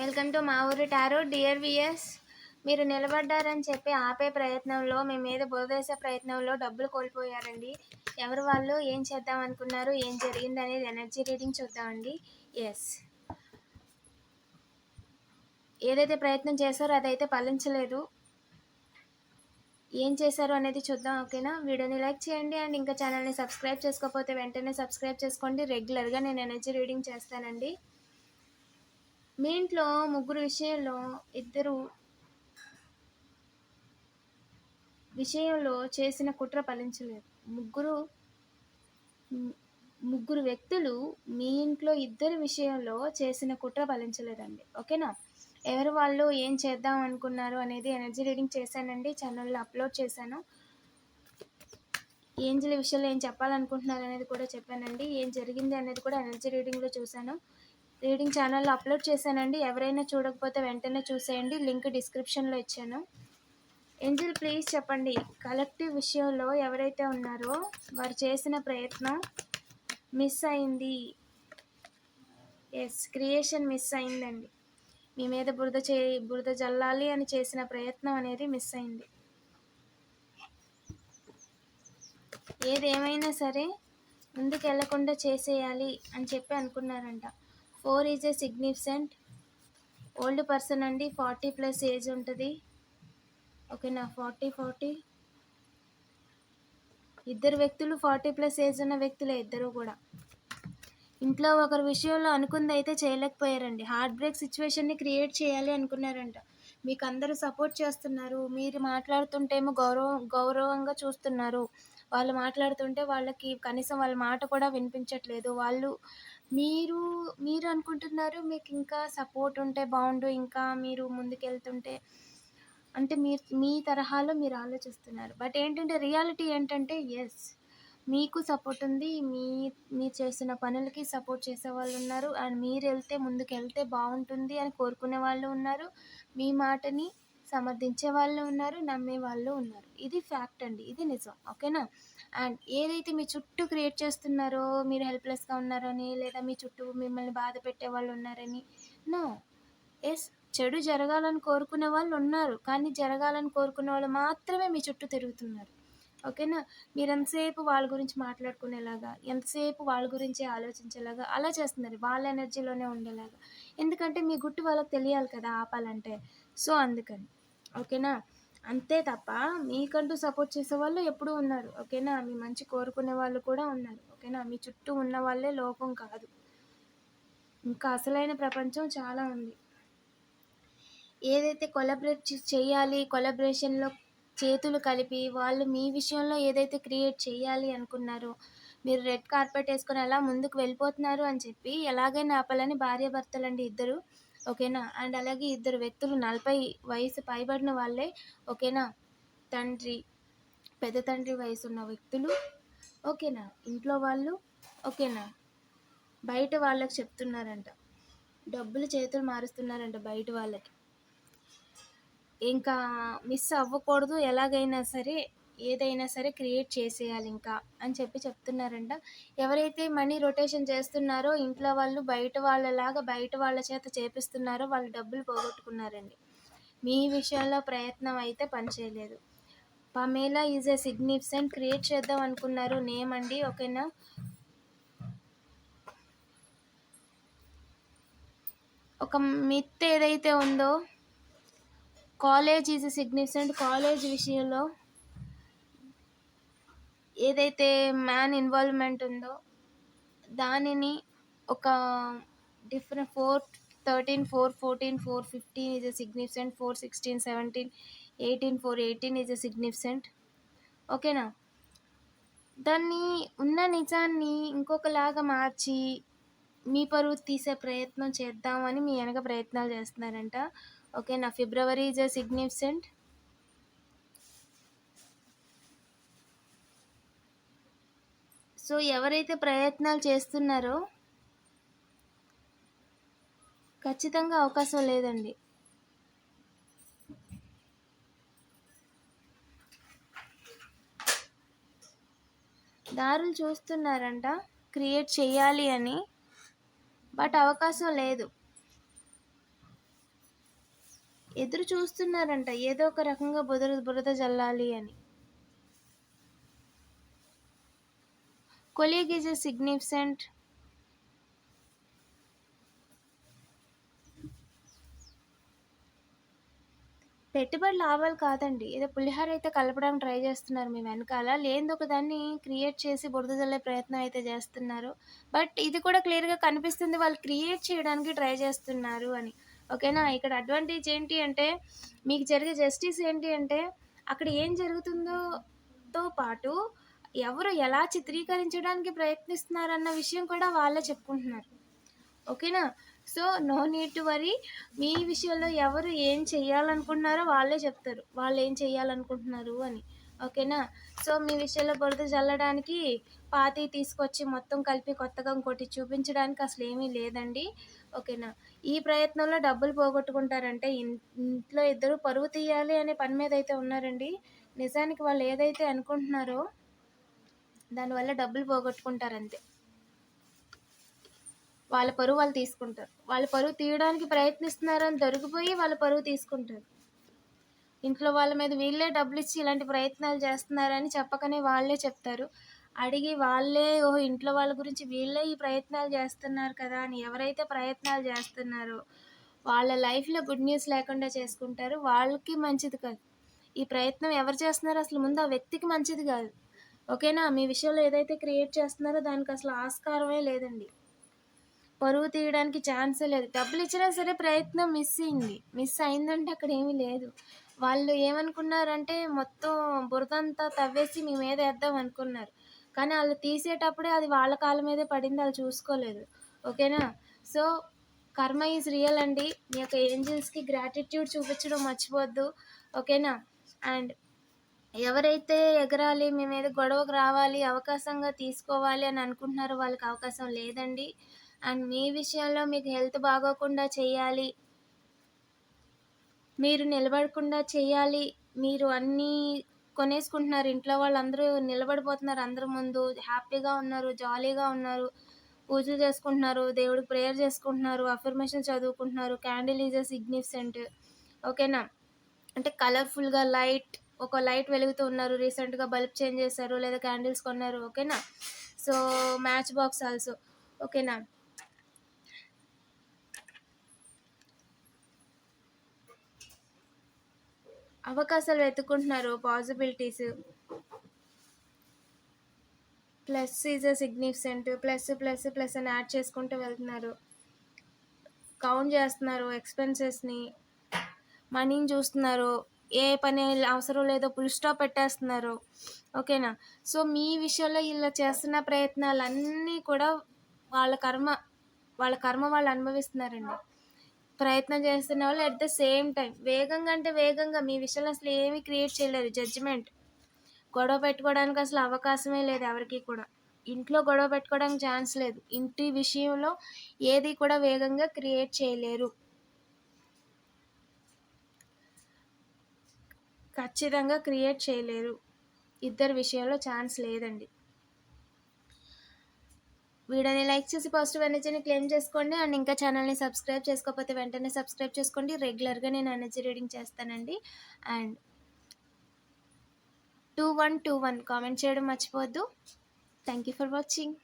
Welcome to మా ఊరి tarot. Dear VS మీరు నిలబడ్డారని చెప్పి ఆపే ప్రయత్నంలో మీ మీద బోధేసే ప్రయత్నంలో డబ్బులు కోల్పోయారండి. ఎవరు వాళ్ళు? ఏం చేద్దాం అనుకున్నారు? ఏం జరిగింది అనేది ఎనర్జీ రీడింగ్ చూద్దామండి. ఎస్ ఏదైతే ప్రయత్నం చేశారో అదైతే ఫలించలేదు. ఏం చేశారు అనేది చూద్దాం ఓకేనా? వీడియోని లైక్ చేయండి అండ్ ఇంకా ఛానల్ని సబ్స్క్రైబ్ చేసుకోకపోతే వెంటనే సబ్స్క్రైబ్ చేసుకోండి. రెగ్యులర్గా నేను ఎనర్జీ రీడింగ్ చేస్తానండి. మీ ఇంట్లో ముగ్గురు విషయంలో ఇద్దరు విషయంలో చేసిన కుట్ర ఫలించలేదు. ముగ్గురు ముగ్గురు వ్యక్తులు మీ ఇంట్లో ఇద్దరు విషయంలో చేసిన కుట్ర ఫలించలేదండి. ఓకేనా? ఎవరు వాళ్ళు ఏం చేద్దాం అనుకున్నారు అనేది ఎనర్జీ రీడింగ్ చేశానండి. ఛానల్లో అప్లోడ్ చేశాను. ఏంజల విషయంలో ఏం చెప్పాలనుకుంటున్నారు అనేది కూడా చెప్పానండి. ఏం జరిగింది అనేది కూడా ఎనర్జీ రీడింగ్లో చూశాను. రీడింగ్ ఛానల్లో అప్లోడ్ చేశానండి. ఎవరైనా చూడకపోతే వెంటనే చూసేయండి. లింక్ డిస్క్రిప్షన్లో ఇచ్చాను. ఏంజల్ ప్లీజ్ చెప్పండి. కలెక్టివ్ విషయంలో ఎవరైతే ఉన్నారో వారు చేసిన ప్రయత్నం మిస్ అయింది. ఎస్ క్రియేషన్ మిస్ అయిందండి. మీ మీద బురద చే బురద జల్లాలి అని చేసిన ప్రయత్నం అనేది మిస్ అయింది. ఏదేమైనా సరే ముందుకు వెళ్ళకుండా చేసేయాలి అని చెప్పి అనుకున్నారంట. Four is a significant. Old person అండి ఫార్టీ ప్లస్ ఏజ్ ఉంటుంది. ఓకేనా? Forty forty. ఇద్దరు వ్యక్తులు ఫార్టీ ప్లస్ ఏజ్ ఉన్న వ్యక్తులే ఇద్దరు కూడా. ఇంట్లో ఒకరి విషయంలో అనుకుంది అయితే చేయలేకపోయారండి. హార్ట్ బ్రేక్ సిచ్యువేషన్ని క్రియేట్ చేయాలి అనుకున్నారంట. మీకు అందరూ సపోర్ట్ చేస్తున్నారు. మీరు మాట్లాడుతుంటేమో గౌరవం గౌరవంగా చూస్తున్నారు. వాళ్ళు మాట్లాడుతుంటే వాళ్ళకి కనీసం వాళ్ళ మాట కూడా వినిపించట్లేదు. వాళ్ళు మీరు మీరు అనుకుంటున్నారు మీకు ఇంకా సపోర్ట్ ఉంటే బాగుండు ఇంకా మీరు ముందుకెళ్తుంటే అంటే మీరు మీ తరహాలో మీరు ఆలోచిస్తున్నారు. బట్ ఏంటంటే రియాలిటీ ఏంటంటే ఎస్ మీకు సపోర్ట్ ఉంది మీ మీరు చేసిన పనులకి సపోర్ట్ చేసే వాళ్ళు ఉన్నారు అండ్ మీరు వెళ్తే ముందుకు వెళ్తే బాగుంటుంది అని కోరుకునే వాళ్ళు ఉన్నారు. మీ మాటని సమర్థించే వాళ్ళు ఉన్నారు నమ్మే వాళ్ళు ఉన్నారు. ఇది ఫ్యాక్ట్ అండి. ఇది నిజం. ఓకేనా అండ్ ఏదైతే మీ చుట్టూ క్రియేట్ చేస్తున్నారో మీరు హెల్ప్లెస్గా ఉన్నారని లేదా మీ చుట్టూ మిమ్మల్ని బాధ పెట్టే వాళ్ళు ఉన్నారని నో ఎస్ చెడు జరగాలని కోరుకునే వాళ్ళు ఉన్నారు. కానీ జరగాలని కోరుకునే వాళ్ళు మాత్రమే మీ చుట్టూ తిరుగుతున్నారు. ఓకేనా మీరు ఎంతసేపు వాళ్ళ గురించి మాట్లాడుకునేలాగా ఎంతసేపు వాళ్ళ గురించి ఆలోచించేలాగా అలా చేస్తున్నారు. వాళ్ళ ఎనర్జీలోనే ఉండేలాగా. ఎందుకంటే మీ గుట్టు వాళ్ళకి తెలియాలి కదా ఆపాలంటే. సో అందుకని. ఓకేనా? అంతే తప్ప మీకంటూ సపోర్ట్ చేసే వాళ్ళు ఎప్పుడూ ఉన్నారు. ఓకేనా? మీ మంచి కోరుకునే వాళ్ళు కూడా ఉన్నారు. ఓకేనా? మీ చుట్టూ ఉన్న వాళ్ళే లోకం కాదు. ఇంకా అసలైన ప్రపంచం చాలా ఉంది. ఏదైతే కొలబరేట్ చేయాలి కొలబరేషన్లో చేతులు కలిపి వాళ్ళు మీ విషయంలో ఏదైతే క్రియేట్ చేయాలి అనుకున్నారో మీరు రెడ్ కార్పెట్ వేసుకొని అలా ముందుకు వెళ్ళిపోతున్నారు అని చెప్పి ఎలాగైనా ఆపాలని భార్య భర్తలండి ఇద్దరు. ఓకేనా? అండ్ అలాగే ఇద్దరు వ్యక్తులు నలభై వయసు పైబడిన వాళ్ళే ఓకేనా? తండ్రి పెద్ద తండ్రి వయసు ఉన్న వ్యక్తులు ఓకేనా? ఇంట్లో వాళ్ళు ఓకేనా? బయట వాళ్ళకి చెప్తున్నారంట. డబ్బులు చేతులు మారుస్తున్నారంట బయట వాళ్ళకి. ఇంకా మిస్ అవ్వకూడదు ఎలాగైనా సరే ఏదైనా సరే క్రియేట్ చేసేయాలి ఇంకా అని చెప్పి చెప్తున్నారంట. ఎవరైతే మనీ రొటేషన్ చేస్తున్నారో ఇంట్లో వాళ్ళు బయట వాళ్ళలాగా బయట వాళ్ళ చేత చేపిస్తున్నారో వాళ్ళు డబ్బులు పోగొట్టుకున్నారండి. మీ విషయంలో ప్రయత్నం అయితే పనిచేయలేదు Pamela is a significant create చేద్దాం అనుకున్నారు. నేమ్ అండి ఓకేనా? ఒక మిత్ ఏదైతే ఉందో కాలేజ్ ఈజ్ సిగ్నిఫికెంట్ కాలేజ్ విషయంలో ఏదైతే మ్యాన్ ఇన్వాల్వ్మెంట్ ఉందో దానిని ఒక different four thirteen four fourteen four fifteen is a significant four sixteen seventeen eighteen four eighteen is a significant ఓకేనా దాన్ని ఉన్న నిజాన్ని ఇంకొకలాగా మార్చి మీ పరువు తీసే ప్రయత్నం చేద్దామని మీ వెనక ప్రయత్నాలు చేస్తున్నారంట. ఓకేనా February is a significant so ఎవరైతే ప్రయత్నాలు చేస్తున్నారో ఖచ్చితంగా అవకాశం లేదండి. దారులు చూస్తున్నారంట క్రియేట్ చేయాలి అని బట్ అవకాశం లేదు. ఎదురు చూస్తున్నారంట ఏదో ఒక రకంగా బురద బురద జల్లాలి అని. Colleague is a significant పెట్టుబడి లాభాలు కాదండి. ఏదో పులిహార అయితే కలపడానికి ట్రై చేస్తున్నారు మీ వెనకాల. లేనిది ఒక దాన్ని క్రియేట్ చేసి బురద జల్లే ప్రయత్నం అయితే చేస్తున్నారు. బట్ ఇది కూడా క్లియర్గా కనిపిస్తుంది వాళ్ళు క్రియేట్ చేయడానికి ట్రై చేస్తున్నారు అని. ఓకేనా? ఇక్కడ అడ్వాంటేజ్ ఏంటి అంటే మీకు జరిగే జస్టిస్ ఏంటి అంటే అక్కడ ఏం జరుగుతుందో తో పాటు ఎవరు ఎలా చిత్రీకరించడానికి ప్రయత్నిస్తున్నారన్న విషయం కూడా వాళ్ళే చెప్పుకుంటున్నారు. ఓకేనా? So no need to worry. మీ విషయంలో ఎవరు ఏం చేయాలనుకుంటున్నారో వాళ్ళే చెప్తారు. వాళ్ళు ఏం చేయాలనుకుంటున్నారు అని. ఓకేనా? సో మీ విషయంలో బురద చల్లడానికి పాతి తీసుకొచ్చి మొత్తం కలిపి కొత్తగా ఇంకోటి చూపించడానికి అసలు ఏమీ లేదండి. ఓకేనా? ఈ ప్రయత్నంలో డబ్బులు పోగొట్టుకుంటారంటే ఇన్- ఇంట్లో ఇద్దరు పరువు తీయాలి అనే పని మీద అయితే ఉన్నారండి. నిజానికి వాళ్ళు ఏదైతే అనుకుంటున్నారో దానివల్ల డబ్బులు పోగొట్టుకుంటారు అంతే వాళ్ళ పరువు వాళ్ళు తీసుకుంటారు. వాళ్ళ పరువు తీయడానికి ప్రయత్నిస్తున్నారని దొరికిపోయి వాళ్ళ పరువు తీసుకుంటారు. ఇంట్లో వాళ్ళ మీద వీళ్ళే డబ్బులు ఇచ్చి ఇలాంటి ప్రయత్నాలు చేస్తున్నారని చెప్పకనే వాళ్ళే చెప్తారు. అడిగి వాళ్ళే ఓహో ఇంట్లో వాళ్ళ గురించి వీళ్ళే ఈ ప్రయత్నాలు చేస్తున్నారు కదా అని ఎవరైతే ప్రయత్నాలు చేస్తున్నారో వాళ్ళ లైఫ్లో గుడ్ న్యూస్ లేకుండా చేసుకుంటారు. వాళ్ళకి మంచిది కాదు. ఈ ప్రయత్నం ఎవరు చేస్తున్నారో అసలు ముందు ఆ వ్యక్తికి మంచిది కాదు. ఓకేనా? మీ విషయంలో ఏదైతే క్రియేట్ చేస్తున్నారో దానికి అసలు ఆస్కారమే లేదండి. పరువు తీయడానికి ఛాన్సే లేదు. డబ్బులు ఇచ్చినా సరే ప్రయత్నం మిస్ అయింది. మిస్ అయిందంటే అక్కడ ఏమీ లేదు. వాళ్ళు ఏమనుకున్నారంటే మొత్తం బురదంతా తవ్వేసి మీ మీద వేద్దాం అనుకున్నారు. కానీ వాళ్ళు తీసేటప్పుడే అది వాళ్ళ కాళ్ళ మీదే పడింది. వాళ్ళు చూసుకోలేదు. ఓకేనా? సో కర్మ ఈజ్ రియల్ అండి. మీ యొక్క ఏంజిల్స్కి గ్రాటిట్యూడ్ చూపించడం మర్చిపోవద్దు. ఓకేనా? అండ్ ఎవరైతే ఎగరాలి మీ మీద గొడవకు రావాలి అవకాశంగా తీసుకోవాలి అని అనుకుంటున్నారో వాళ్ళకి అవకాశం లేదండి. అండ్ మీ విషయంలో మీకు హెల్త్ బాగోకుండా చేయాలి మీరు నిలబడకుండా చేయాలి మీరు అన్నీ కొనేసుకుంటున్నారు ఇంట్లో వాళ్ళందరూ నిలబడిపోతున్నారు అందరి ముందు హ్యాపీగా ఉన్నారు జాలీగా ఉన్నారు పూజలు చేసుకుంటున్నారు దేవుడికి ప్రేయర్ చేసుకుంటున్నారు అఫర్మేషన్ చదువుకుంటున్నారు క్యాండిల్ ఈజ్ అ సిగ్నిఫికెంట్ ఓకేనా అంటే కలర్ఫుల్గా లైట్ ఒక లైట్ వెలుగుతూ ఉన్నారు. రీసెంట్గా బల్బ్ చేంజ్ చేశారు. లేదా క్యాండిల్స్ కొన్నారు. ఓకేనా సో మ్యాచ్ బాక్స్ ఆల్సో ఓకేనా అవకాశాలు వెతుక్కుంటున్నారు. Possibilities plus is a significant plus plus plus అని యాడ్ చేసుకుంటూ వెళ్తున్నారు. కౌంట్ చేస్తున్నారు. ఎక్స్పెన్సెస్ని మనీని చూస్తున్నారు. ఏ పని అవసరం లేదో ఫుల్ స్టాప్ పెట్టేస్తున్నారు. ఓకేనా? సో మీ విషయంలో ఇలా చేస్తున్న ప్రయత్నాలన్నీ కూడా వాళ్ళ కర్మ వాళ్ళ కర్మ వాళ్ళు అనుభవిస్తున్నారండి. ప్రయత్నం చేస్తున్న వాళ్ళు అట్ ద సేమ్ టైం వేగంగా అంటే వేగంగా మీ విషయంలో అసలు ఏమీ క్రియేట్ చేయలేరు జడ్జిమెంట్ గొడవ పెట్టుకోవడానికి అసలు అవకాశమే లేదు ఎవరికి కూడా. ఇంట్లో గొడవ పెట్టుకోవడానికి ఛాన్స్ లేదు. ఇంటి విషయంలో ఏది కూడా వేగంగా క్రియేట్ చేయలేరు. ఖచ్చితంగా క్రియేట్ చేయలేరు. ఇద్దరు విషయంలో ఛాన్స్ లేదండి. వీడియోని లైక్ చేసి పాజిటివ్ ఎనర్జీని క్లెయిమ్ చేసుకోండి. అండ్ ఇంకా ఛానల్ని సబ్స్క్రైబ్ చేసుకోకపోతే వెంటనే సబ్స్క్రైబ్ చేసుకోండి. రెగ్యులర్గా నేను ఎనర్జీ రీడింగ్ చేస్తానండి. And two one two one comment చేయడం మర్చిపోవద్దు. Thank you for watching.